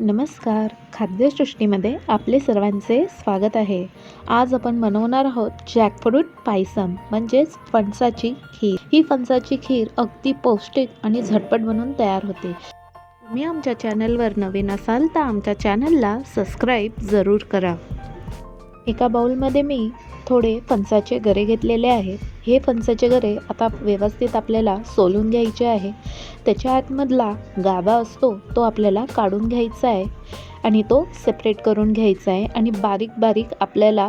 नमस्कार. खाद्यसृष्टीमध्ये आपले सर्वांचे स्वागत आहे. आज आपण बनवणार आहोत जॅकफ्रूट पायसम म्हणजेच फणसाची खीर. ही फणसाची खीर अगदी पौष्टिक आणि झटपट बनून तयार होते. तुम्ही आमच्या चॅनलवर नवीन असाल तर आमच्या चॅनलला सबस्क्राईब जरूर करा. एका बाउलमध्ये मी थोडे फणसाचे गरे घेतलेले आहेत. हे फणसाचे गरे आता व्यवस्थित आपल्याला सोलून घ्यायचे आहे. त्याच्या आतमधला गाभा असतो तो आपल्याला काढून घ्यायचा आहे. आणि तो सेपरेट करून घ्यायचा आहे आणि बारीक बारीक आपल्याला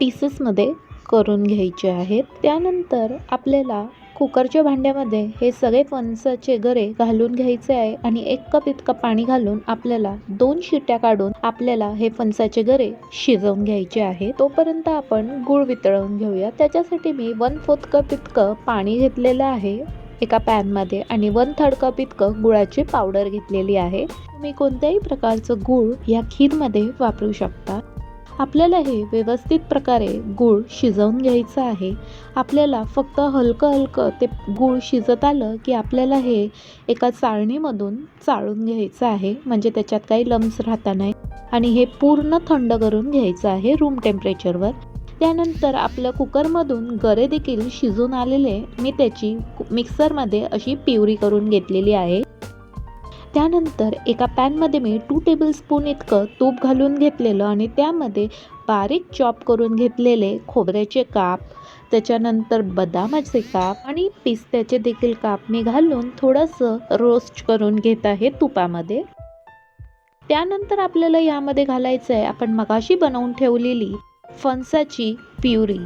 पीसेसमध्ये करून घ्यायचे आहेत. त्यानंतर आपल्याला कुकरच्या भांड्यामध्ये हे सगळे फणसाचे गरे घालून घ्यायचे आहे आणि एक कप इतकं पाणी घालून आपल्याला दोन शिट्या काढून आपल्याला हे फणसाचे गरे शिजवून घ्यायचे आहे. तोपर्यंत आपण गूळ वितळवून घेऊया. त्याच्यासाठी मी वन फोर्थ कप इतकं पाणी घेतलेलं आहे. एका पॅनमध्ये आणि वन थर्ड कप इतकं गुळाची पावडर घेतलेली आहे. तुम्ही कोणत्याही प्रकारचं गूळ या खीरमध्ये वापरू शकता. आपल्याला हे व्यवस्थित प्रकारे गूळ शिजवून घ्यायचं आहे. आपल्याला फक्त हलकं हलकं ते गूळ शिजत आलं की आपल्याला हे एका चाळणीमधून चाळून घ्यायचं आहे. म्हणजे त्याच्यात काही लम्स राहता नाही. आणि हे पूर्ण थंड करून घ्यायचं आहे रूम टेम्परेचरवर त्यानंतर आपलं कुकरमधून गरे देखील शिजून आलेले मी त्याची मिक्सरमध्ये अशी प्युरी करून घेतलेली आहे. त्यानंतर एका पॅनमध्ये मी टू टेबलस्पून इतकं तूप घालून घेतलेलं आणि त्यामध्ये बारीक चॉप करून घेतलेले खोबऱ्याचे काप त्याच्यानंतर बदामाचे काप आणि पिस्त्याचे देखील काप मी घालून थोडंसं रोस्ट करून घेत आहे तुपामध्ये. त्यानंतर आपल्याला यामध्ये घालायचं आहे आपण मगाशी बनवून ठेवलेली फणसाची प्युरी.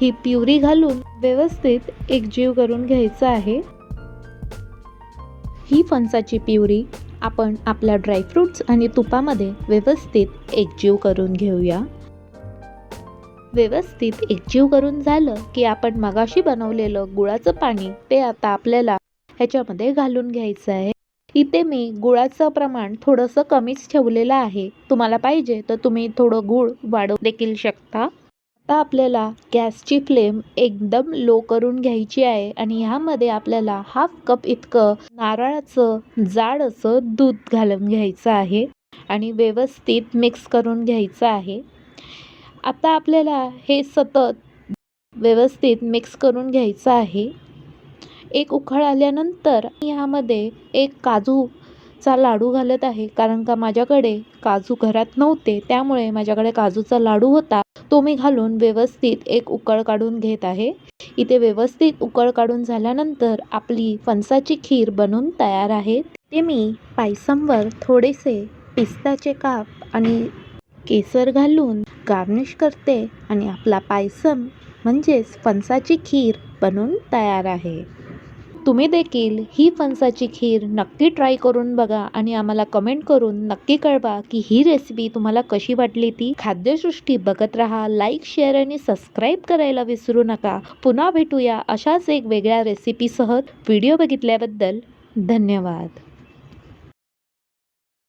ही प्युरी घालून व्यवस्थित एकजीव करून घ्यायचं आहे. ही फणसाची प्युरी आपण आपल्या ड्रायफ्रूट्स आणि तुपामध्ये व्यवस्थित एकजीव करून घेऊया. व्यवस्थित एकजीव करून झालं की आपण मगाशी बनवलेलं गुळाचं पाणी ते आता आपल्याला ह्याच्यामध्ये घालून घ्यायचं आहे. इथे मी गुळाचं प्रमाण थोडंसं कमीच ठेवलेलं आहे. तुम्हाला पाहिजे तर तुम्ही थोडं गुळ वाढवू देखील शकता. आता आपल्याला गॅसची फ्लेम एकदम लो करून घ्यायची आहे आणि ह्यामध्ये आपल्याला हाफ कप इतकं नारळाचं जाड असं दूध घालून घ्यायचं आहे आणि व्यवस्थित मिक्स करून घ्यायचं आहे. आता आपल्याला हे सतत व्यवस्थित मिक्स करून घ्यायचं आहे. एक उकळ आल्यानंतर ह्यामध्ये एक काजूचा लाडू घालत आहे. कारण का माझ्याकडे काजू घरात नव्हते त्यामुळे माझ्याकडे काजूचा लाडू होता. तो मी घालून व्यवस्थित एक उकळ काढून घेत आहे. इथे व्यवस्थित उकळ काढून झाल्यानंतर आपली फणसाची खीर बनून तयार आहे. ते मी पायसमवर थोडेसे पिस्ताचे काप आणि केसर घालून गार्निश करते आणि आपला पायसम म्हणजेच फणसाची खीर बनून तयार आहे. तुम्ही देखील ही फणसाची खीर नक्की ट्राय करून बघा आणि आम्हाला कमेंट करून नक्की कळवा की ही रेसिपी तुम्हाला कशी वाटली ती. खाद्यसृष्टी बघत राहा लाईक शेअर आणि सबस्क्राईब करायला विसरू नका. पुन्हा भेटूया अशाच एक वेगळ्या रेसिपीसह व्हिडिओ बघितल्याबद्दल धन्यवाद.